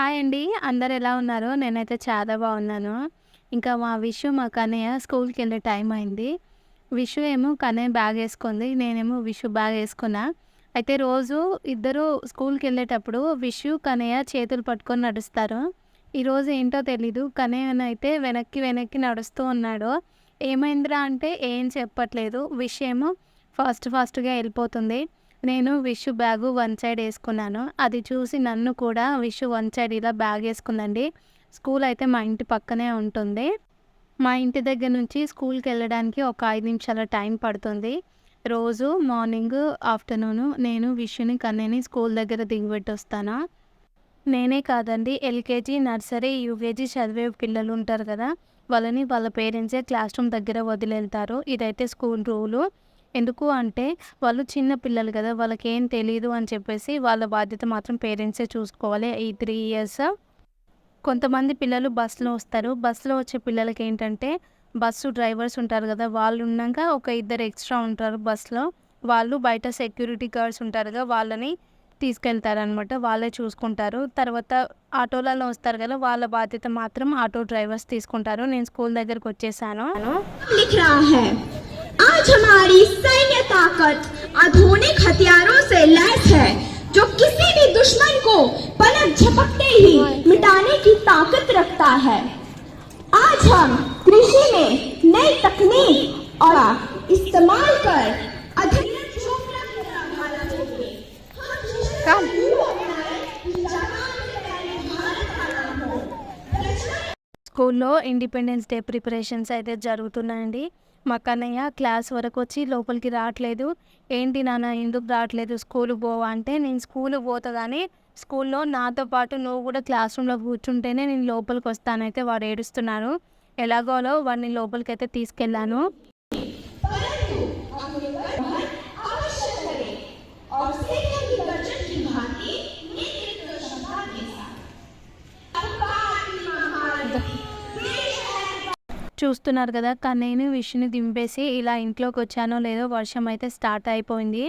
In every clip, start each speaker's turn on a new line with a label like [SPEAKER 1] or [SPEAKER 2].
[SPEAKER 1] Hi అండి. అందరు ఎలా ఉన్నారు? నేనైతే చాలా బాగున్నాను. ఇంకా మా విషు, మా కన్నయ్య స్కూల్‌కెళ్ళే టైం అయింది. విషు ఏమో కన్నయ్య బ్యాగ్ వేసుకుంది నేనేమో విషు బ్యాగ్ వేసుకున్నా అయితే రోజు ఇద్దరు స్కూల్‌కెళ్ళేటప్పుడు విషు, కన్నయ్య చేతులు పట్టుకొని నడుస్తారు. ఈరోజు ఏంటో తెలీదు అయితే వెనక్కి వెనక్కి నడుస్తూ ఉన్నాడు. ఏమైందిరా అంటే ఏం చెప్పట్లేదు. విష్ ఏమో ఫాస్ట్ ఫాస్ట్‌గా వెళ్ళిపోతుంది నేను విషు బ్యాగు వన్ సైడ్ వేసుకున్నాను అది చూసి నన్ను కూడా విషు వన్ సైడ్ ఇలా బ్యాగ్ వేసుకుందండి స్కూల్ అయితే మా ఇంటి పక్కనే ఉంటుంది. మా ఇంటి దగ్గర నుంచి స్కూల్కి వెళ్ళడానికి ఒక ఐదు నిమిషాల టైం పడుతుంది. రోజు మార్నింగ్, ఆఫ్టర్‌నూన్ నేను విషుని, కన్నయ్యని స్కూల్ దగ్గర దిగిపెట్టొస్తాను నేనే కాదండి ఎల్‌కేజీ, నర్సరీ, యూకేజీ చదివే పిల్లలు ఉంటారు కదా! వాళ్ళని వాళ్ళ పేరెంట్సే క్లాస్ రూమ్ దగ్గర వదిలెళ్తారు. ఇదైతే స్కూల్ రూలు. ఎందుకు అంటే వాళ్ళు చిన్న పిల్లలు కదా వాళ్ళకి ఏం తెలియదు అని చెప్పేసి వాళ్ళ బాధ్యత మాత్రం పేరెంట్సే చూసుకోవాలి. ఈ త్రీ ఇయర్స్ కొంతమంది పిల్లలు బస్సులో వస్తారు. బస్సులో వచ్చే పిల్లలకి ఏంటంటే బస్సు డ్రైవర్స్ ఉంటారు కదా వాళ్ళు ఉన్నాక ఒక ఇద్దరు ఎక్స్ట్రా ఉంటారు బస్సులో. వాళ్ళు బయట సెక్యూరిటీ గార్డ్స్ ఉంటారుగా వాళ్ళని తీసుకెళ్తారనమాట వాళ్ళే చూసుకుంటారు. తర్వాత ఆటోలలో వస్తారు కదా వాళ్ళ బాధ్యత మాత్రం ఆటో డ్రైవర్స్ తీసుకుంటారు. నేను స్కూల్
[SPEAKER 2] దగ్గరకు వచ్చేసాను. आज हमारी सैन्य ताकत आधुनिक हथियारों से लैस है जो किसी भी दुश्मन को पलक झपकते ही मिटाने की ताकत रखता है आज हम कृषि में नई तकनीक और इस्तेमाल कर अधिक
[SPEAKER 1] స్కూల్లో ఇండిపెండెన్స్ డే ప్రిపరేషన్స్ అయితే జరుగుతున్నాయండి. మా కన్నయ్య క్లాస్ వరకు వచ్చి లోపలికి రావట్లేదు. ఏంటి నాన్న ఎందుకు రావట్లేదు స్కూల్ పోవా అంటే నేను స్కూల్ పోతా కానీ స్కూల్లో నాతో పాటు నువ్వు కూడా క్లాస్ రూమ్‌లో కూర్చుంటేనే నేను లోపలికి వస్తానైతే వాడు ఏడుస్తున్నారు ఎలాగోలో వాడిని అయితే తీసుకెళ్ళాను.
[SPEAKER 2] और
[SPEAKER 1] చూస్తున్నారు కదా! కన్నయ్యని, విషుని దింపేసి ఇలా ఇంట్లోకి వచ్చానో లేదో వర్షం అయితే స్టార్ట్ అయిపోయింది.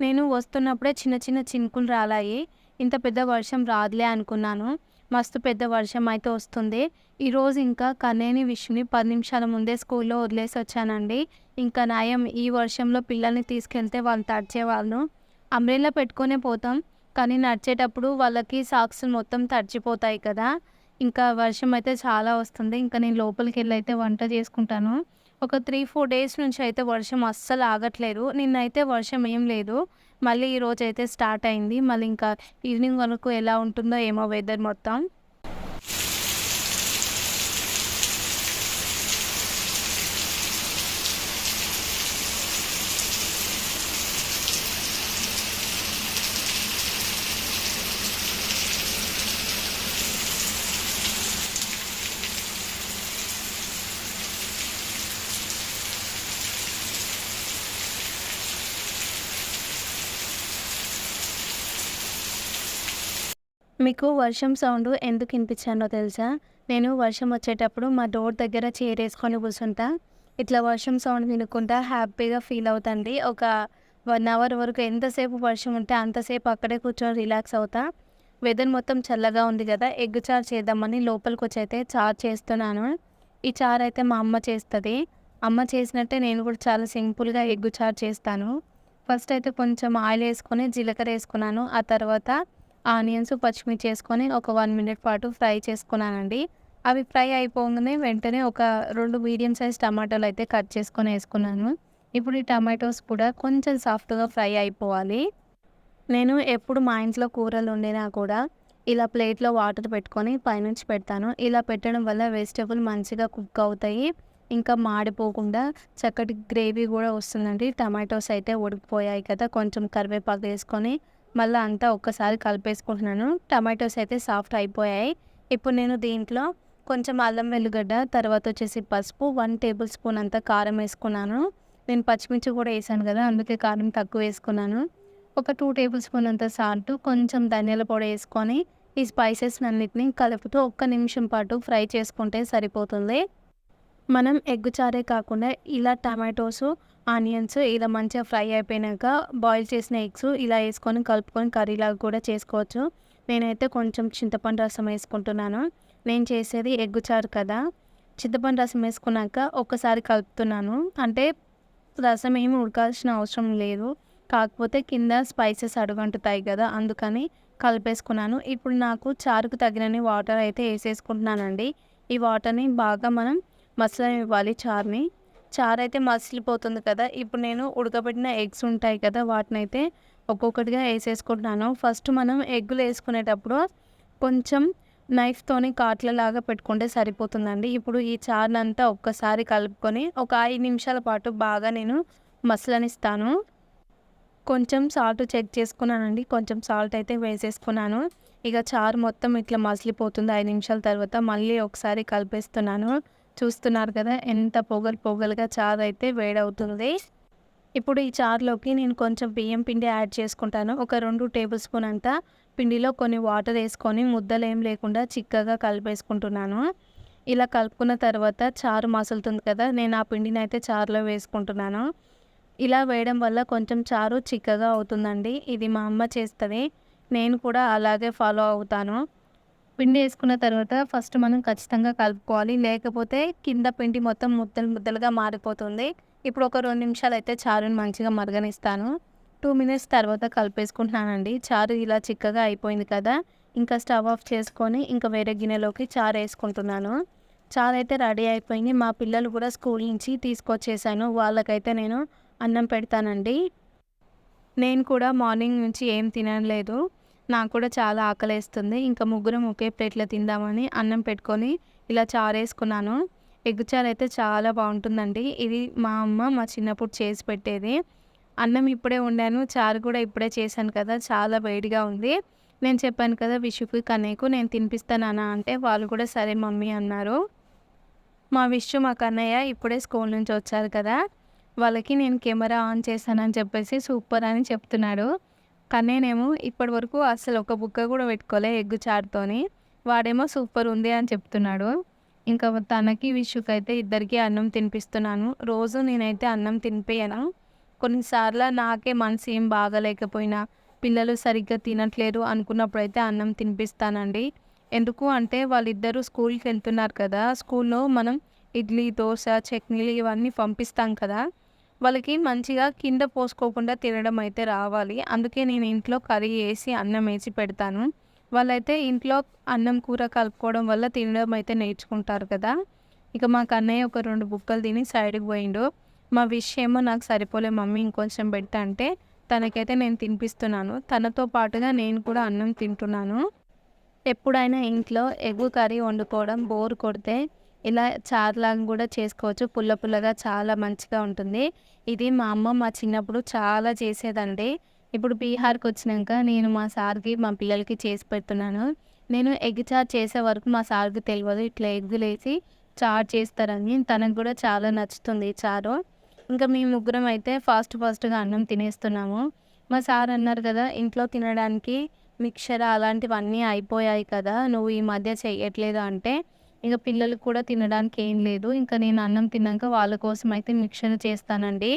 [SPEAKER 1] నేను వస్తున్నప్పుడే చిన్న చిన్న చినుకులు రాలాయి. ఇంత పెద్ద వర్షం రాదులే అనుకున్నాను. మస్తు పెద్ద వర్షం అయితే వస్తుంది. ఈరోజు ఇంకా కన్నయ్యని, విషుని పది నిమిషాల ముందే స్కూల్‌లో వదిలేసి వచ్చానండి. ఇంకా నయం ఈ వర్షంలో పిల్లల్ని తీసుకెళ్తే వాళ్ళు తడిచేవాళ్ళు. అంబ్రెల్లా పెట్టుకునే పోతాం. కానీ నడిచేటప్పుడు వాళ్ళకి సాక్స్ మొత్తం తడిచిపోతాయి కదా! ఇంకా వర్షం అయితే చాలా వస్తుంది. ఇంకా నేను లోపలికెళ్ళి అయితే వంట చేసుకుంటాను. ఒక 3, 4 డేస్ నుంచి అయితే వర్షం అస్సలు ఆగట్లేదు. నిన్నైతే వర్షం ఏం లేదు. మళ్ళీ ఈరోజైతే స్టార్ట్ అయింది. మళ్ళీ ఇంకా ఈవినింగ్ వరకు ఎలా ఉంటుందో ఏమో వెదర్ మొత్తం. మీకు వర్షం సౌండ్ ఎందుకు ఇనిపించానో తెలుసా? నేను వర్షం వచ్చేటప్పుడు మా డోర్ దగ్గర చైర్ వేసుకొని కూర్చుంటా. ఇట్లా వర్షం సౌండ్ వినుకుంటా హ్యాపీగా ఫీల్ అవుతుంది ఒక వన్ అవర్ వరకు ఎంతసేపు వర్షం ఉంటే అంతసేపు అక్కడే కూర్చొని రిలాక్స్ అవుతా. వెదర్ మొత్తం చల్లగా ఉంది కదా! ఎగ్ చార్ చేద్దామని లోపలికి వచ్చి అయితే చార్ చేస్తున్నాను. ఈ చార్ అయితే మా అమ్మ చేస్తుంది అమ్మ చేసినట్టే నేను కూడా చాలా సింపుల్‌గా ఎగ్గు చారు చేస్తాను. ఫస్ట్ అయితే కొంచెం ఆయిల్ వేసుకొని జీలకర్ర వేసుకున్నాను ఆ తర్వాత ఆనియన్స్, పచ్చిమిర్చి వేసుకొని ఒక వన్ మినిట్ పాటు ఫ్రై చేసుకున్నానండి. అవి ఫ్రై అయిపోగానే వెంటనే ఒక రెండు మీడియం సైజ్ టమాటాలు అయితే కట్ చేసుకొని వేసుకున్నాను ఇప్పుడు ఈ టమాటోస్ కూడా కొంచెం సాఫ్ట్‌గా ఫ్రై అయిపోవాలి. నేను ఎప్పుడు మా ఇంట్లో కూరలు వండినా కూడా ఇలా ప్లేట్‌లో వాటర్ పెట్టుకొని పైనుంచి పెడతాను. ఇలా పెట్టడం వల్ల వెజిటేబుల్ మంచిగా కుక్ అవుతాయి. ఇంకా మాడిపోకుండా చక్కటి గ్రేవీ కూడా వస్తుందండి. టమాటోస్ అయితే ఉడికిపోయాయి కదా! కొంచెం కరివేపాకు వేసుకొని మళ్ళీ అంతా ఒక్కసారి కలిపేసుకుంటున్నాను. టమాటోస్ అయితే సాఫ్ట్ అయిపోయాయి. ఇప్పుడు నేను దీంట్లో కొంచెం అల్లం వెల్లుగడ్డ తర్వాత వచ్చేసి పసుపు, వన్ టేబుల్ స్పూన్ అంత కారం వేసుకున్నాను నేను పచ్చిమిర్చి కూడా వేసాను కదా! అందుకే కారం తక్కువ వేసుకున్నాను ఒక టూ టేబుల్ స్పూన్ అంత సాల్ట్, కొంచెం ధనియాల పొడి వేసుకొని ఈ స్పైసెస్ అన్నిటిని కలుపుతూ ఒక్క నిమిషం పాటు ఫ్రై చేసుకుంటే సరిపోతుంది. మనం ఎగ్గు చారే కాకుండా ఇలా టమాటోస్, ఆనియన్స్ ఇలా మంచిగా ఫ్రై అయిపోయినాక బాయిల్ చేసిన ఎగ్స్ ఇలా వేసుకొని కలుపుకొని కర్రీలాగా కూడా చేసుకోవచ్చు. నేనైతే కొంచెం చింతపండు రసం వేసుకుంటున్నాను. నేను చేసేది ఎగ్గు చారు కదా. చింతపండు రసం వేసుకున్నాక ఒక్కసారి కలుపుతున్నాను. అంటే రసం ఏమి ఉడకాల్సిన అవసరం లేదు. కాకపోతే కింద స్పైసెస్ అడుగంటుతాయి కదా అందుకని కలిపేసుకున్నాను. ఇప్పుడు నాకు చారుకు తగినన్ని వాటర్ అయితే వేసేసుకుంటున్నానండి. ఈ వాటర్ని బాగా మనం మసల ఇవ్వాలి చారుని. చారు అయితే మసిలిపోతుంది కదా. ఇప్పుడు నేను ఉడకబెట్టిన ఎగ్స్ ఉంటాయి కదా వాటిని అయితే ఒక్కొక్కటిగా వేసేసుకుంటున్నాను ఫస్ట్ మనం ఎగ్గులు వేసుకునేటప్పుడు కొంచెం నైఫ్తోని కాట్లలాగా పెట్టుకుంటే సరిపోతుందండి. ఇప్పుడు ఈ చారునంతా ఒక్కసారి కలుపుకొని ఒక ఐదు నిమిషాల పాటు బాగా నేను మసలనిస్తాను. కొంచెం సాల్ట్ చెక్ చేసుకున్నానండి. కొంచెం సాల్ట్ అయితే వేసేసుకున్నాను. ఇక చారు మొత్తం ఇట్లా మసిలిపోతుంది ఐదు నిమిషాల తర్వాత. మళ్ళీ ఒకసారి కలిపేస్తున్నాను. చూస్తున్నారు కదా ఎంత పొగలు పొగలుగా చారు అయితే వేడవుతుంది. ఇప్పుడు ఈ చారులోకి నేను కొంచెం బియ్యం పిండి యాడ్ చేసుకుంటాను. ఒక రెండు టేబుల్ స్పూన్ అంతా పిండిలో కొన్ని వాటర్ వేసుకొని ముద్దలు ఏం లేకుండా చిక్కగా కలిపేసుకుంటున్నాను. ఇలా కలుపుకున్న తర్వాత చారు మసులుతుంది కదా నేను ఆ పిండిని అయితే చారులో వేసుకుంటున్నాను. ఇలా వేయడం వల్ల కొంచెం చారు చిక్కగా అవుతుందండి. ఇది మా అమ్మ చేస్తుంది. నేను కూడా అలాగే ఫాలో అవుతాను. పిండి వేసుకున్న తర్వాత ఫస్ట్ మనం ఖచ్చితంగా కలుపుకోవాలి. లేకపోతే కింద పిండి మొత్తం ముద్దలు ముద్దలుగా మారిపోతుంది. ఇప్పుడు ఒక రెండు నిమిషాలు అయితే చారుని మంచిగా మరగనిస్తాను. టూ మినిట్స్ తర్వాత కలిపేసుకుంటున్నానండి. చారు ఇలా చిక్కగా అయిపోయింది కదా. ఇంకా స్టవ్ ఆఫ్ చేసుకొని ఇంకా వేరే గిన్నెలోకి చారు వేసుకుంటున్నాను. చారు అయితే రెడీ అయిపోయింది. మా పిల్లలు కూడా స్కూల్ నుంచి తీసుకొచ్చేసాను. వాళ్ళకైతే నేను అన్నం పెడతానండి. నేను కూడా మార్నింగ్ నుంచి ఏం తినలేదు. నాకు కూడా చాలా ఆకలేస్తుంది. ఇంకా ముగ్గురం ఒకే ప్లేట్లో తిందామని అన్నం పెట్టుకొని ఇలా చారు వేసుకున్నాను ఎగ్గు చారు అయితే చాలా బాగుంటుందండి. ఇది మా అమ్మ మా చిన్నప్పుడు చేసి పెట్టేది. అన్నం ఇప్పుడే వండాను చారు కూడా ఇప్పుడే చేశాను కదా చాలా వేడిగా ఉంది. నేను చెప్పాను కదా విషుకి కన్నయ్యకు నేను తినిపిస్తానా అంటే వాళ్ళు కూడా సరే మమ్మీ అన్నారు. మా విషు మా కన్నయ్య ఇప్పుడే స్కూల్ నుంచి వచ్చారు కదా వాళ్ళకి నేను కెమెరా ఆన్ చేశానని చెప్పేసి సూపర్ అని చెప్తున్నాడు. కన్నయ్యనేమో ఇప్పటి వరకు అసలు ఒక బుక్క కూడా పెట్టుకోలే ఎగ్గు చారుతోని. వాడేమో సూపర్ ఉంది అని చెప్తున్నాడు. ఇంకా తనకి విషుకి అయితే ఇద్దరికి అన్నం తినిపిస్తున్నాను. రోజు నేనైతే అన్నం తినిపించను కొన్నిసార్లు నాకే మనసు ఏం బాగలేకపోయినా పిల్లలు సరిగ్గా తినట్లేరు అనుకున్నప్పుడు అయితే అన్నం తినిపిస్తానండి. ఎందుకు అంటే వాళ్ళిద్దరూ స్కూల్కి వెళ్తున్నారు కదా స్కూల్లో మనం ఇడ్లీ దోశ చట్నీలు ఇవన్నీ పంపిస్తాం కదా. వాళ్ళకి మంచిగా కింద పోసుకోకుండా తినడం అయితే రావాలి. అందుకే నేను ఇంట్లో కర్రీ వేసి అన్నం వేసి పెడతాను. వాళ్ళైతే ఇంట్లో అన్నం కూర కలుపుకోవడం వల్ల తినడం అయితే నేర్చుకుంటారు కదా. ఇక మాకు అన్నయ్య ఒక రెండు బుక్కలు తిని సైడ్కి పోయిండు. మా విష్ ఏమో నాకు సరిపోలే మమ్మీ ఇంకొంచెం పెడతా అంటే తనకైతే నేను తినిపిస్తున్నాను. తనతో పాటుగా నేను కూడా అన్నం తింటున్నాను. ఎప్పుడైనా ఇంట్లో ఎగ్గు కర్రీ వండుకోవడం బోర్ కొడితే ఇలా చారులాగా కూడా చేసుకోవచ్చు. పుల్ల పుల్లగా చాలా మంచిగా ఉంటుంది. ఇది మా అమ్మ మా చిన్నప్పుడు చాలా చేసేదండి. ఇప్పుడు బీహార్కి వచ్చినాక నేను మా సార్కి మా పిల్లలకి చేసి పెడుతున్నాను. నేను ఎగ్ చార్ చేసే వరకు మా సార్కి తెలియదు ఇట్లా ఎగ్గులు వేసి చార్ చేస్తారని తనకు కూడా చాలా నచ్చుతుంది చారు. ఇంకా మేము ముగ్గురం అయితే ఫాస్ట్ ఫాస్ట్గా అన్నం తినేస్తున్నాము. మా సార్ అన్నారు కదా ఇంట్లో తినడానికి మిక్చర్ అలాంటివన్నీ అయిపోయాయి కదా నువ్వు ఈ మధ్య చెయ్యట్లేదు అంటే ఇక పిల్లలకు కూడా తినడానికి ఏం లేదు. ఇంకా నేను అన్నం తిన్నాక వాళ్ళ కోసం అయితే మిక్షన్ చేస్తానండి.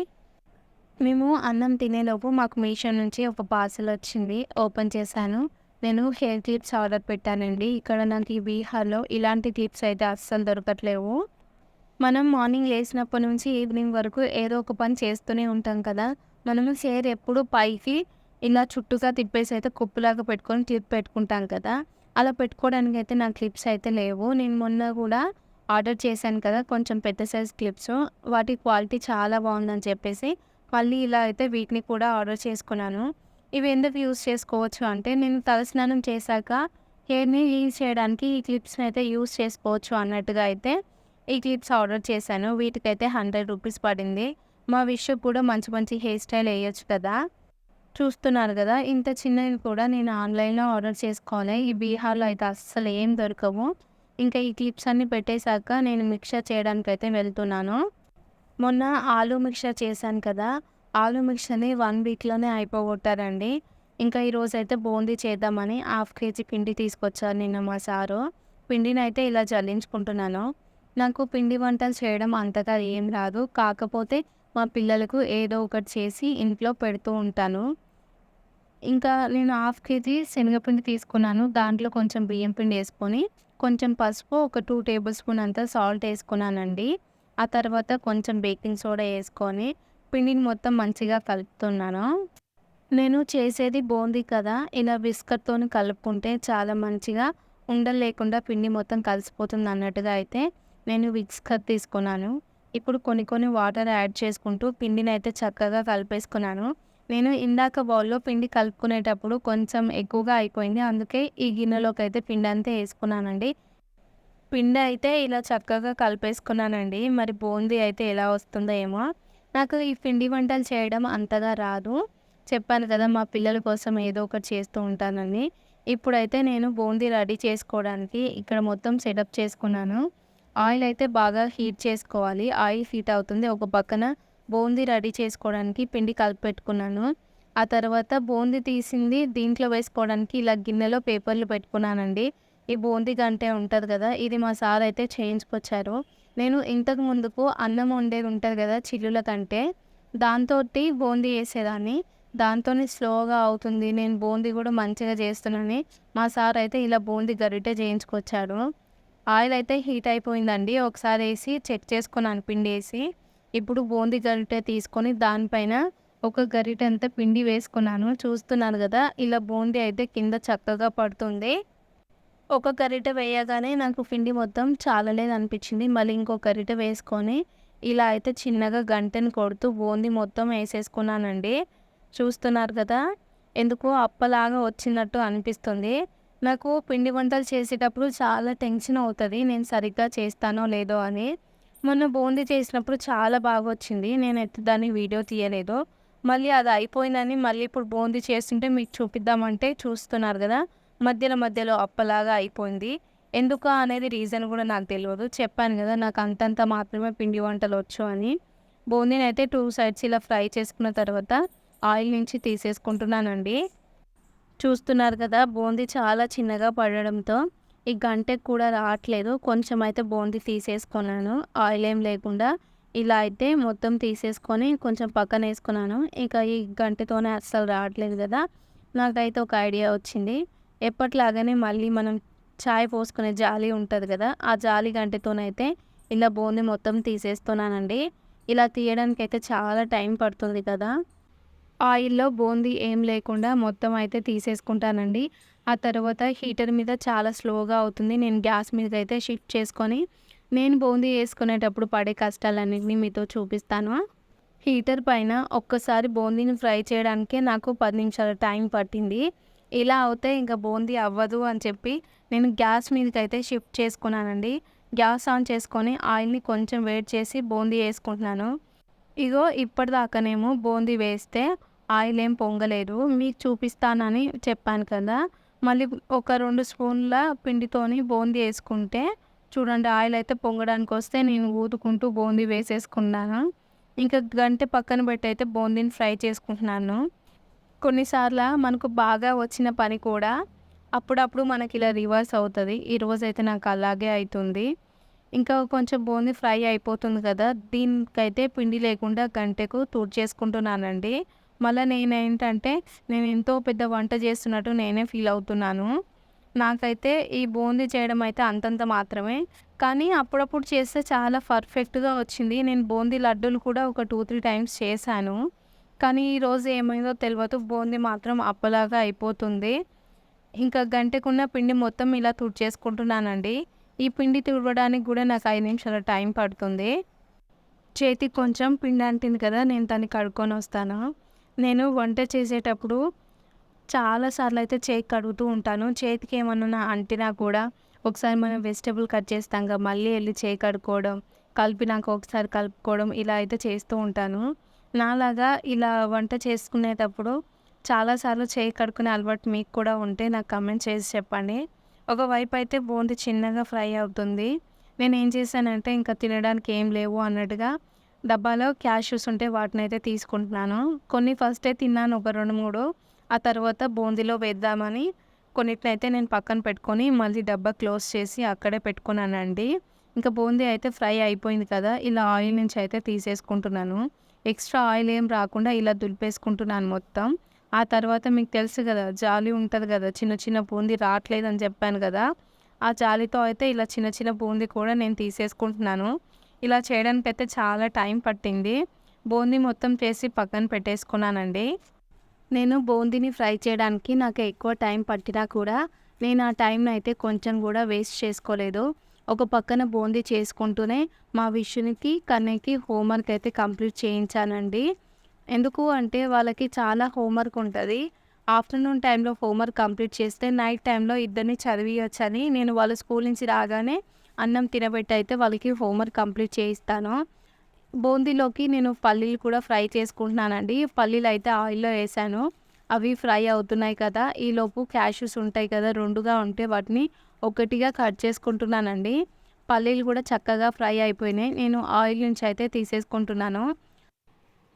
[SPEAKER 1] మేము అన్నం తినేలోపు మాకు మీషో నుంచి ఒక పార్సల్ వచ్చింది. ఓపెన్ చేశాను. నేను హెయిర్ క్లిప్స్ ఆర్డర్ పెట్టానండి. ఇక్కడ నాకు ఈ బీహార్లో ఇలాంటి క్లిప్స్ అయితే అస్సలు దొరకట్లేవు. మనం మార్నింగ్ లేచినప్పటి నుంచి ఈవినింగ్ వరకు ఏదో ఒక పని చేస్తూనే ఉంటాం కదా. మనము హెయిర్ ఎప్పుడు పైకి ఇలా చుట్టూగా తిప్పేసి అయితే కుప్పులాగా పెట్టుకొని క్లిప్ పెట్టుకుంటాం కదా. అలా పెట్టుకోవడానికి అయితే నా క్లిప్స్ అయితే లేవు. నేను మొన్న కూడా ఆర్డర్ చేశాను కదా కొంచెం పెద్ద సైజ్ క్లిప్స్. వాటి క్వాలిటీ చాలా బాగుందని చెప్పేసి మళ్ళీ ఇలా అయితే వీటిని కూడా ఆర్డర్ చేసుకున్నాను. ఇవి ఎందుకు యూస్ చేసుకోవచ్చు అంటే నేను తలస్నానం చేశాక హెయిర్ని యూజ్ చేయడానికి ఈ క్లిప్స్ని అయితే యూస్ చేసుకోవచ్చు అన్నట్టుగా అయితే ఈ క్లిప్స్ ఆర్డర్ చేశాను. వీటికైతే హండ్రెడ్ రూపీస్ పడింది. మా విష్ కూడా మంచి మంచి హెయిర్ స్టైల్ వేయచ్చు కదా. చూస్తున్నారు కదా. ఇంత చిన్నవి కూడా నేను ఆన్లైన్లో ఆర్డర్ చేసుకోవాలి. ఈ బీహార్లో అయితే అస్సలు ఏం దొరకవు. ఇంకా ఈ క్లిప్స్ అన్ని పెట్టేశాక నేను మిక్చర్ చేయడానికి అయితే వెళ్తున్నాను. మొన్న ఆలు మిక్చర్ చేశాను కదా. ఆలు మిక్చర్ని వన్ వీక్లోనే అయిపోగొట్టారండి. ఇంకా ఈరోజు అయితే బూందీ చేద్దామని హాఫ్ కేజీ పిండి తీసుకొచ్చారు నిన్న మా సారు. పిండిని అయితే ఇలా జల్లించుకుంటున్నాను. నాకు పిండి వంటలు చేయడం అంతగా ఏం రాదు. కాకపోతే మా పిల్లలకు ఏదో ఒకటి చేసి ఇంట్లో పెడుతూ ఉంటాను. ఇంకా నేను హాఫ్ కేజీ శనగపిండి తీసుకున్నాను. దాంట్లో కొంచెం బియ్యం పిండి వేసుకొని కొంచెం పసుపు ఒక టూ టేబుల్ స్పూన్ అంతా సాల్ట్ వేసుకున్నానండి. ఆ తర్వాత కొంచెం బేకింగ్ సోడా వేసుకొని పిండిని మొత్తం మంచిగా కలుపుతున్నాను. నేను చేసేది బోంది కదా ఇలా బిస్కట్తో కలుపుకుంటే చాలా మంచిగా ఉండలు లేకుండా పిండి మొత్తం కలిసిపోతుంది అన్నట్టుగా అయితే నేను విస్కర్ తీసుకున్నాను. ఇప్పుడు కొన్ని కొన్ని వాటర్ యాడ్ చేసుకుంటూ పిండిని అయితే చక్కగా కలిపేసుకున్నాను. నేను ఇందాక బౌల్లో పిండి కలుపుకునేటప్పుడు కొంచెం ఎక్కువగా అయిపోయింది. అందుకే ఈ గిన్నెలోకి అయితే పిండి అంతా వేసుకున్నానండి. పిండి అయితే ఇలా చక్కగా కలిపేసుకున్నానండి. మరి బూందీ అయితే ఎలా వస్తుందో ఏమో. నాకు ఈ పిండి వంటలు చేయడం అంతగా రాదు. చెప్పాను కదా మా పిల్లల కోసం ఏదో ఒకటి చేస్తూ ఉంటానని. ఇప్పుడైతే నేను బూందీ రెడీ చేసుకోవడానికి ఇక్కడ మొత్తం సెటప్ చేసుకున్నాను. ఆయిల్ అయితే బాగా హీట్ చేసుకోవాలి. ఆయిల్ హీట్ అవుతుంది. ఒక పక్కన బూందీ రెడీ చేసుకోవడానికి పిండి కలిపి పెట్టుకున్నాను ఆ తర్వాత బూందీ తీసింది దీంట్లో వేసుకోవడానికి ఇలా గిన్నెలో పేపర్లు పెట్టుకున్నానండి. ఈ బూందీ గంటే ఉంటుంది కదా ఇది మా సార్ అయితే చేయించుకొచ్చారు. నేను ఇంతకు ముందుకు అన్నం వండేది ఉంటుంది కదా చిల్లుల కంటే దాంతో బూందీ వేసేదాన్ని. దాంతోనే స్లోగా అవుతుంది. నేను బూందీ కూడా మంచిగా చేస్తున్నానని మా సార్ అయితే ఇలా బూందీ గరిటె చేయించుకొచ్చాడు ఆయిల్ అయితే హీట్ అయిపోయిందండి. ఒకసారి వేసి చెక్ చేసుకున్నాను పిండి వేసి. ఇప్పుడు బూందీ గరిటె తీసుకొని దానిపైన ఒక గరిటె అంతా పిండి వేసుకున్నాను. చూస్తున్నాను కదా ఇలా బూందీ అయితే కింద చక్కగా పడుతుంది. ఒక గరిటె వేయగానే నాకు పిండి మొత్తం చాలలేదు అనిపించింది. మళ్ళీ ఇంకో గరిటె వేసుకొని ఇలా అయితే చిన్నగా గంటను కొడుతూ బూందీ మొత్తం వేసేసుకున్నానండి. చూస్తున్నారు కదా ఎందుకో అప్పలాగా వచ్చినట్టు అనిపిస్తుంది. నాకు పిండి వంటలు చేసేటప్పుడు చాలా టెన్షన్ అవుతుంది. నేను సరిగ్గా చేస్తానో లేదో అని. మొన్న బూందీ చేసినప్పుడు చాలా బాగా వచ్చింది నేను అయితే దాన్ని వీడియో తీయలేదు. మళ్ళీ అది అయిపోయిందని మళ్ళీ ఇప్పుడు బూందీ చేస్తుంటే మీకు చూపిద్దామంటే చూస్తున్నారు కదా. మధ్యలో మధ్యలో అప్పలాగా అయిపోయింది. ఎందుకు అనేది రీజన్ కూడా నాకు తెలియదు చెప్పాను కదా నాకు అంతంత మాత్రమే పిండి వంటలు వచ్చు అని. బూందీని అయితే టూ సైడ్స్ ఇలా ఫ్రై చేసుకున్న తర్వాత ఆయిల్ నుంచి తీసేసుకుంటున్నానండి. చూస్తున్నారు కదా బూందీ చాలా చిన్నగా పడడంతో ఈ గంటకు కూడా రావట్లేదు. కొంచెం అయితే బూందీ తీసేసుకున్నాను. ఆయిల్ ఏం లేకుండా ఇలా అయితే మొత్తం తీసేసుకొని కొంచెం పక్కన వేసుకున్నాను. ఇక ఈ గంటతోనే అస్సలు రావట్లేదు కదా నాకైతే ఒక ఐడియా వచ్చింది. ఎప్పట్లాగానే మళ్ళీ మనం చాయ్ పోసుకునే జాలి ఉంటుంది కదా ఆ జాలి గంటతోనైతే ఇలా బూందీ మొత్తం తీసేస్తున్నానండి. ఇలా తీయడానికి అయితే చాలా టైం పడుతుంది కదా. ఆయిల్లో బూందీ ఏం లేకుండా మొత్తం అయితే తీసేసుకుంటానండి. ఆ తర్వాత హీటర్ మీద చాలా స్లోగా అవుతుంది. నేను గ్యాస్ మీద అయితే షిఫ్ట్ చేసుకొని నేను బూందీ వేసుకునేటప్పుడు పడే కష్టాలన్నింటినీ మీతో చూపిస్తాను. హీటర్ పైన ఒక్కసారి బూందీని ఫ్రై చేయడానికే నాకు పది నిమిషాల టైం పట్టింది. ఇలా అవుతే ఇంకా బూందీ అవ్వదు అని చెప్పి నేను గ్యాస్ మీదకి అయితే షిఫ్ట్ చేసుకున్నానండి. గ్యాస్ ఆన్ చేసుకొని ఆయిల్ని కొంచెం వేడి చేసి బూందీ వేసుకుంటున్నాను. ఇగో ఇప్పటిదాకానేమో బూందీ వేస్తే ఆయిల్ ఏం పొంగలేదు. మీకు చూపిస్తానని చెప్పాను కదా. మళ్ళీ ఒక రెండు స్పూన్ల పిండితోని బూందీ వేసుకుంటే చూడండి ఆయిల్ అయితే పొంగడానికి వస్తే నేను ఊదుకుంటూ బూందీ వేసేసుకున్నాను. ఇంకా గంట పక్కన పెట్టి అయితే బూందీని ఫ్రై చేసుకుంటున్నాను. కొన్నిసార్లు మనకు బాగా వచ్చిన పని కూడా అప్పుడప్పుడు మనకి ఇలా రివర్స్ అవుతుంది. ఈరోజు అయితే నాకు అలాగే అవుతుంది ఇంకా కొంచెం బూందీ ఫ్రై అయిపోతుంది కదా దీనికైతే పిండి లేకుండా గంటకు చేసుకుంటున్నానండి మళ్ళీ నేనేంటంటే నేను ఎంతో పెద్ద వంట చేస్తున్నట్టు నేనే ఫీల్ అవుతున్నాను. నాకైతే ఈ బూందీ చేయడం అయితే అంతంత మాత్రమే. కానీ అప్పుడప్పుడు చేస్తే చాలా పర్ఫెక్ట్గా వచ్చింది. నేను బూందీ లడ్డూలు కూడా ఒక టూ త్రీ టైమ్స్ చేశాను. కానీ ఈరోజు ఏమైందో తెలియదు బూందీ మాత్రం అప్పలాగా అయిపోతుంది. ఇంకా గంటకున్న పిండి మొత్తం ఇలా తుడిచేసుకుంటున్నానండి. ఈ పిండి తుడవడానికి కూడా నాకు ఐదు నిమిషాల టైం పడుతుంది. చేతికి కొంచెం పిండి అంటింది కదా నేను దాన్ని కడుక్కొని వస్తాను. నేను వంట చేసేటప్పుడు చాలాసార్లు అయితే చేతి కడుగుతూ ఉంటాను. చేతికి ఏమన్నా అంటినా కూడా ఒకసారి మనం వెజిటేబుల్ కట్ చేస్తాం కదా మళ్ళీ వెళ్ళి చేయి కడుక్కోవడం కలిపినాక ఒకసారి కలుపుకోవడం ఇలా అయితే చేస్తూ ఉంటాను. నాలాగా ఇలా వంట చేసుకునేటప్పుడు చాలాసార్లు చేయి కడుక్కునే అలవాటు మీకు కూడా ఉంటే నాకు కమెంట్ చేసి చెప్పండి. ఒకవైపు అయితే బూందీ చిన్నగా ఫ్రై అవుతుంది. నేను ఏం చేశానంటే ఇంకా తినడానికి ఏం లేవు అన్నట్టుగా డబ్బాలో క్యాష్యూస్ ఉంటే వాటిని అయితే తీసుకుంటున్నాను. కొన్ని ఫస్టే తిన్నాను ఒక రెండు మూడు ఆ తర్వాత బూందీలో వేద్దామని కొన్నిటినైతే నేను పక్కన పెట్టుకొని మళ్ళీ డబ్బా క్లోజ్ చేసి అక్కడే పెట్టుకున్నానండి. ఇంకా బూందీ అయితే ఫ్రై అయిపోయింది కదా ఇలా ఆయిల్ నుంచి అయితే తీసేసుకుంటున్నాను. ఎక్స్ట్రా ఆయిల్ ఏం రాకుండా ఇలా దులిపేసుకుంటున్నాను మొత్తం. ఆ తర్వాత మీకు తెలుసు కదా జాలి ఉంటుంది కదా చిన్న చిన్న బూందీ రావట్లేదని చెప్పాను కదా ఆ జాలితో అయితే ఇలా చిన్న చిన్న బూందీ కూడా నేను తీసేసుకుంటున్నాను. ఇలా చేయడానికి అయితే చాలా టైం పట్టింది. బూందీ మొత్తం చేసి పక్కన పెట్టేసుకున్నానండి. నేను బూందీని ఫ్రై చేయడానికి నాకు ఎక్కువ టైం పట్టినా కూడా నేను ఆ టైంని అయితే కొంచెం కూడా వేస్ట్ చేసుకోలేదు. ఒక పక్కన బూందీ చేసుకుంటూనే మా విషునికి కన్నయ్యకి హోంవర్క్ అయితే కంప్లీట్ చేయించానండి. ఎందుకు అంటే వాళ్ళకి చాలా హోంవర్క్ ఉంటుంది. ఆఫ్టర్నూన్ టైంలో హోంవర్క్ కంప్లీట్ చేస్తే నైట్ టైంలో ఇద్దరిని చదివియొచ్చని నేను వాళ్ళ స్కూల్ నుంచి రాగానే అన్నం తినబెట్టి అయితే వాళ్ళకి హోంవర్క్ కంప్లీట్ చేయిస్తాను. బూందీలోకి నేను పల్లీలు కూడా ఫ్రై చేసుకుంటున్నానండి. పల్లీలు అయితే ఆయిల్లో వేసాను. అవి ఫ్రై అవుతున్నాయి కదా ఈలోపు క్యాషెస్ ఉంటాయి కదా రెండుగా ఉంటే వాటిని ఒకటిగా కట్ చేసుకుంటున్నానండి. పల్లీలు కూడా చక్కగా ఫ్రై అయిపోయినాయి. నేను ఆయిల్ నుంచి అయితే తీసేసుకుంటున్నాను.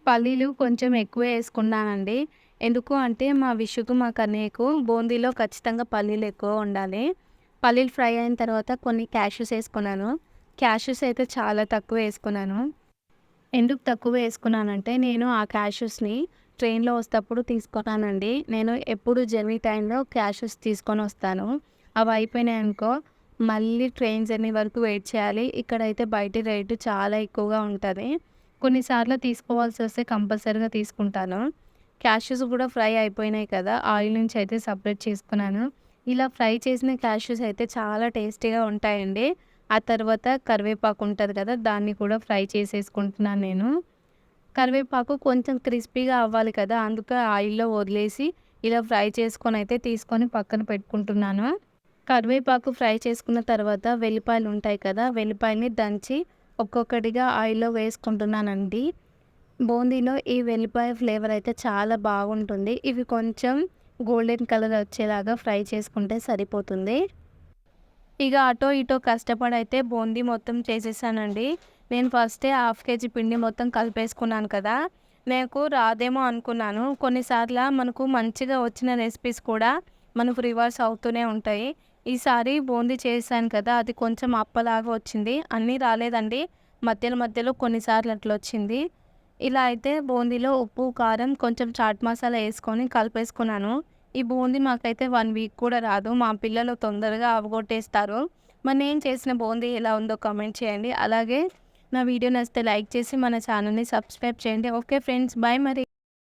[SPEAKER 1] పల్లీలు కొంచెం ఎక్కువ వేసుకున్నానండి. ఎందుకు అంటే మా విషుకు మా కన్నయ్యకు బూందీలో ఖచ్చితంగా పల్లీలు ఎక్కువ ఉండాలి. పల్లీలు ఫ్రై అయిన తర్వాత కొన్ని క్యాషెస్ వేసుకున్నాను. క్యాషెస్ అయితే చాలా తక్కువ వేసుకున్నాను. ఎందుకు తక్కువ వేసుకున్నానంటే నేను ఆ క్యాషెస్ని ట్రైన్లో వస్తప్పుడు తీసుకున్నానండి నేను ఎప్పుడు జర్నీ టైంలో క్యాషెస్ తీసుకొని వస్తాను. అవి అయిపోయినాయి అనుకో మళ్ళీ ట్రైన్ జర్నీ వరకు వెయిట్ చేయాలి. ఇక్కడైతే బయట రేటు చాలా ఎక్కువగా ఉంటుంది. కొన్నిసార్లు తీసుకోవాల్సి వస్తే కంపల్సరీగా తీసుకుంటాను. క్యాషెస్ కూడా ఫ్రై అయిపోయినాయి కదా ఆయిల్ నుంచి అయితే సపరేట్ చేసుకున్నాను. ఇలా ఫ్రై చేసిన క్యాషెస్ అయితే చాలా టేస్టీగా ఉంటాయండి. ఆ తర్వాత కరివేపాకు ఉంటుంది కదా దాన్ని కూడా ఫ్రై చేసేసుకుంటున్నాను నేను. కరివేపాకు కొంచెం క్రిస్పీగా అవ్వాలి కదా అందుకే ఆయిల్లో వదిలేసి ఇలా ఫ్రై చేసుకొని అయితే తీసుకొని పక్కన పెట్టుకుంటున్నాను. కరివేపాకు ఫ్రై చేసుకున్న తర్వాత వెల్లిపాయలు ఉంటాయి కదా వెల్లిపాయని దంచి ఒక్కొక్కటిగా ఆయిల్లో వేసుకుంటున్నానండి. బూందీలో ఈ వెల్లిపాయ ఫ్లేవర్ అయితే చాలా బాగుంటుంది. ఇవి కొంచెం గోల్డెన్ కలర్ వచ్చేలాగా ఫ్రై చేసుకుంటే సరిపోతుంది. ఇక అటో ఇటో కష్టపడి అయితే బూందీ మొత్తం చేసేసానండి. నేను ఫస్టే హాఫ్ కేజీ పిండి మొత్తం కలిపేసుకున్నాను కదా. నాకు రాదేమో అనుకున్నాను. కొన్నిసార్లు మనకు మంచిగా వచ్చిన రెసిపీస్ కూడా మనకు రివర్స్ అవుతూనే ఉంటాయి. ఈసారి బూందీ చేశాను కదా అది కొంచెం అప్పలాగా వచ్చింది. అన్నీ రాలేదండి. మధ్యలో మధ్యలో కొన్నిసార్లు అట్లా వచ్చింది. ఇలా అయితే బూందీలో ఉప్పు కారం కొంచెం చాట్ మసాలా వేసుకొని కలిపేసుకున్నాను. ఈ బూందీ మాకైతే వన్ వీక్ కూడా రాదు. మా పిల్లలు తొందరగా అవగొట్టేస్తారు. మరి నేను చేసిన బూందీ ఎలా ఉందో కామెంట్ చేయండి. అలాగే నా వీడియో నచ్చితే లైక్ చేసి మన ఛానల్ని సబ్స్క్రైబ్ చేయండి. ఓకే ఫ్రెండ్స్ బాయ్ మరి.